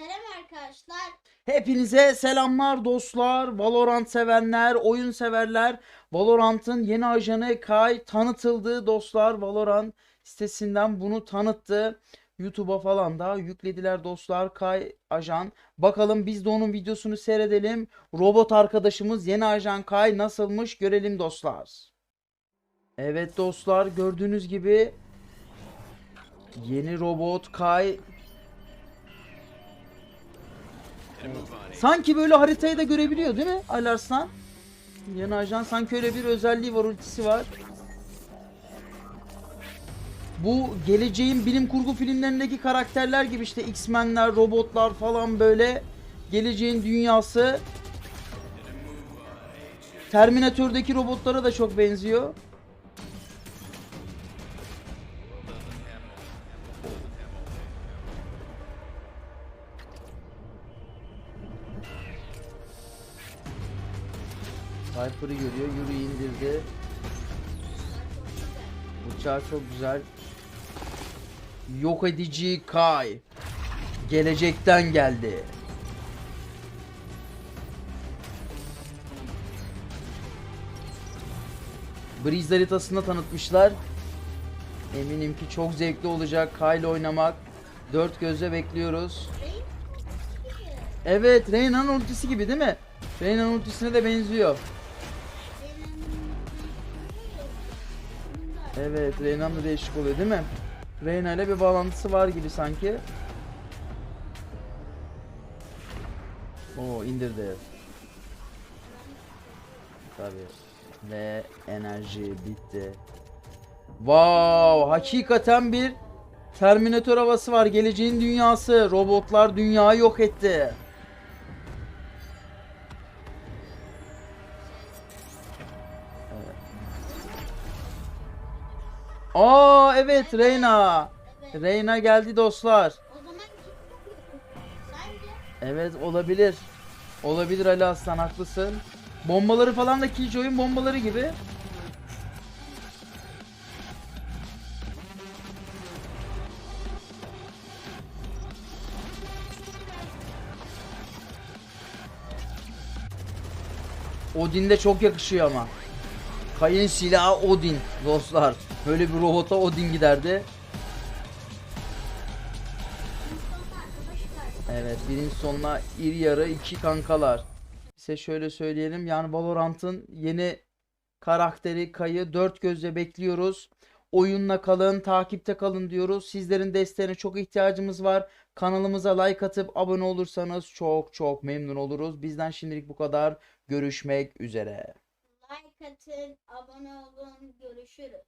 Selam arkadaşlar. Hepinize selamlar dostlar, Valorant sevenler, oyun severler. Valorant'ın yeni ajanı Kay tanıtıldı dostlar. Valorant sitesinden bunu tanıttı. YouTube'a falan da yüklediler dostlar Kay ajan. Bakalım biz de onun videosunu seyredelim. Robot arkadaşımız yeni ajan Kay nasılmış görelim dostlar. Evet dostlar gördüğünüz gibi yeni robot Kay Sanki böyle haritayı da görebiliyor değil mi Alarslan? Yeni ajan sanki öyle bir özelliği var, ultisi var. Bu geleceğin bilim kurgu filmlerindeki karakterler gibi işte X-Men'ler, robotlar falan böyle geleceğin dünyası. Terminator'daki robotlara da çok benziyor. Viper'ı görüyor. Yuri indirdi. Uçağı çok güzel. Yok edici Kai. Gelecekten geldi. Breeze haritasında tanıtmışlar. Eminim ki çok zevkli olacak Kai ile oynamak. Dört gözle bekliyoruz. Evet, Reyna'nın ultisi gibi değil mi? Reyna'nın ultisine de benziyor. Evet, Reyna'nın da değişik oluyor değil mi? Reyna ile bir bağlantısı var gibi sanki. Oo indirdi. Tabii. Ve enerji bitti. Wow, hakikaten bir Terminator havası var. Geleceğin dünyası. Robotlar dünyayı yok etti. Aa evet Reyna. Evet. Reyna geldi dostlar. Evet olabilir. Olabilir Ali Aslan haklısın. Bombaları falan da Killjoy'un bombaları gibi. Odin de çok yakışıyor ama. Kayın silahı Odin dostlar. Böyle bir robota Odin giderdi. Evet birinci sonuna iri yarı iki kankalar. Size şöyle söyleyelim yani Valorant'ın yeni karakteri Kay'ı dört gözle bekliyoruz. Oyunla kalın, takipte kalın diyoruz. Sizlerin desteğine çok ihtiyacımız var. Kanalımıza like atıp abone olursanız çok çok memnun oluruz. Bizden şimdilik bu kadar. Görüşmek üzere. Like atın, abone olun, görüşürüz.